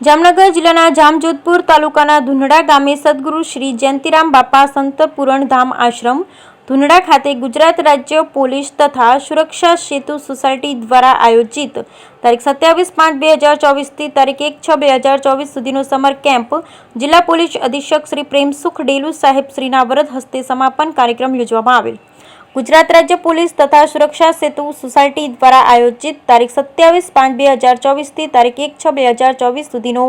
જામનગર જિલ્લાના જામજોધપુર તાલુકાના ધુંધડા ગામે સદગુરુ શ્રી જયંતિરામ બાપા સંત પૂરણધામ આશ્રમ ધુંધડા ખાતે ગુજરાત રાજ્ય પોલીસ તથા સુરક્ષા સેતુ સોસાયટી દ્વારા આયોજિત તારીખ સત્યાવીસ પાંચ બે હજાર ચોવીસથી તારીખ એક છ બે હજાર ચોવીસ સુધીનો સમર કેમ્પ જિલ્લા પોલીસ અધિક્ષક શ્રી પ્રેમસુખ ડેલુ સાહેબ શ્રીના વરદ હસ્તે સમાપન કાર્યક્રમ યોજવામાં આવેલ. ગુજરાત રાજ્ય પોલીસ તથા સુરક્ષા સેતુ સોસાયટી દ્વારા આયોજિત તારીખ સત્યાવીસ પાંચ બે હજાર ચોવીસથી તારીખ એક છ બે હજાર ચોવીસ સુધીનો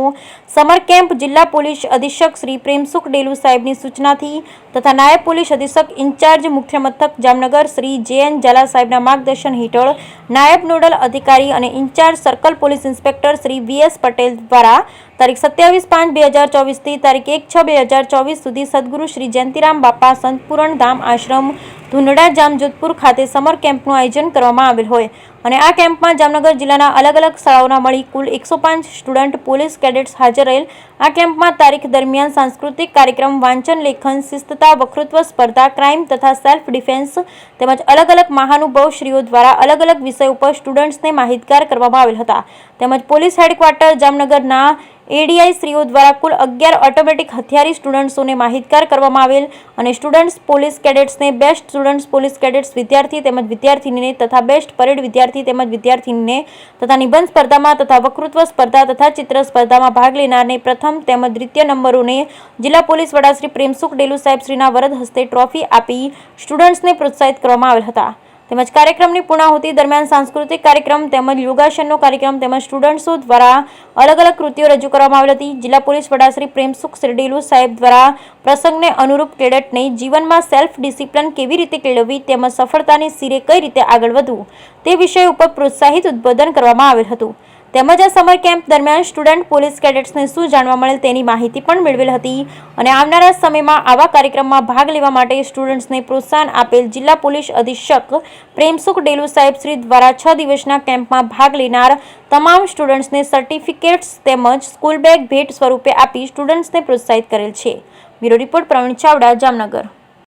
સમર કેમ્પ જિલ્લા પોલીસ અધિક્ષક શ્રી પ્રેમસુખ ડેલુ સાહેબની સૂચનાથી તથા નાયબ પોલીસ અધિક્ષક ઇન્ચાર્જ મુખ્ય મથક જામનગર શ્રી જે એન ઝાલા સાહેબના માર્ગદર્શન હેઠળ નાયબ નોડલ અધિકારી અને in-charge circle police inspector Shri V S Patel દ્વારા તારીખ સત્યાવીસ પાંચ બે હજાર ચોવીસથી તારીખ એક છ બે હજાર ચોવીસ સુધી સદગુરુ શ્રી જયંતિરામ બાપા સંતપૂરણ ધામ આશ્રમ ધુંધડા જામજોધપુર ખાતે સમર કેમ્પનું આયોજન કરવામાં આવેલ હોય અને આ કેમ્પમાં જામનગર જિલ્લાના અલગ અલગ શાળાઓના મળી કુલ એકસો પાંચ સ્ટુડન્ટ પોલીસ કેડેટ્સ હાજર રહેલ. આ કેમ્પમાં તારીખ દરમિયાન સાંસ્કૃતિક કાર્યક્રમ, વાંચન, લેખન, શિસ્તતા, વક્તૃત્વ, સ્પર્ધા, ક્રાઇમ તથા સેલ્ફ ડિફેન્સ તેમજ અલગ અલગ મહાનુભાવશ્રીઓ દ્વારા અલગ અલગ વિષયો ઉપર સ્ટુડન્ટ્સને માહિતગાર કરવામાં આવેલ હતા. તેમજ પોલીસ હેડક્વાર્ટર જામનગરના એડીઆઈ શ્રીઓ દ્વારા કુલ અગિયાર ઓટોમેટિક હથિયારી સ્ટુડન્ટ્સોને માહિતગાર કરવામાં આવેલ અને સ્ટુડન્ટ્સ પોલીસ કેડેટ્સને બેસ્ટ સ્ટુડન્ટ્સ પોલીસ કેડેટ્સ વિદ્યાર્થી તેમજ વિદ્યાર્થીનીને તથા બેસ્ટ પરેડ વિદ્યાર્થી તેમજ વિદ્યાર્થીનીને તથા નિબંધ સ્પર્ધામાં તથા વક્તૃત્વ સ્પર્ધા તથા ચિત્ર સ્પર્ધામાં ભાગ લેનારને પ્રથમ તેમજ દ્વિતીય નંબરોને જિલ્લા પોલીસ વડા શ્રી પ્રેમસુખ ડેલુ સાહેબ શ્રીના વરદ હસ્તે ટ્રોફી આપી સ્ટુડન્ટ્સને પ્રોત્સાહિત કરવામાં આવેલ હતા. તેમજ કાર્યક્રમની પૂર્ણાહુતિ દરમિયાન સાંસ્કૃતિક કાર્યક્રમ તેમજ યોગાસનનો કાર્યક્રમ તેમજ સ્ટુડન્ટ્સો દ્વારા અલગ અલગ કૃતિઓ રજૂ કરવામાં આવેલ હતી. જિલ્લા પોલીસ વડા શ્રી પ્રેમસુખ શિરડીલુ સાહેબ દ્વારા પ્રસંગને અનુરૂપ કેડેટને જીવનમાં સેલ્ફ ડિસિપ્લિન કેવી રીતે કેળવવી તેમજ સફળતાની સિરે કઈ રીતે આગળ વધવું તે વિષય ઉપર પ્રોત્સાહિત ઉદ્બોધન કરવામાં આવેલ હતું. તેમજ આ સમર કેમ્પ દરમિયાન સ્ટુડન્ટ પોલીસ કેડેટ્સને શું જાણવા મળેલ તેની માહિતી પણ મેળવેલ હતી અને આવનારા સમયમાં આવા કાર્યક્રમમાં ભાગ લેવા માટે સ્ટુડન્ટ્સને પ્રોત્સાહન આપેલ જિલ્લા પોલીસ અધિક્ષક પ્રેમસુખ ડેલુ સાહેબ શ્રી દ્વારા છ દિવસના કેમ્પમાં ભાગ લેનાર તમામ સ્ટુડન્ટ્સને સર્ટિફિકેટ્સ તેમજ સ્કૂલ બેગ ભેટ સ્વરૂપે આપી સ્ટુડન્ટ્સને પ્રોત્સાહિત કરેલ છે. Bureau report Praveen Chavda, Jamnagar.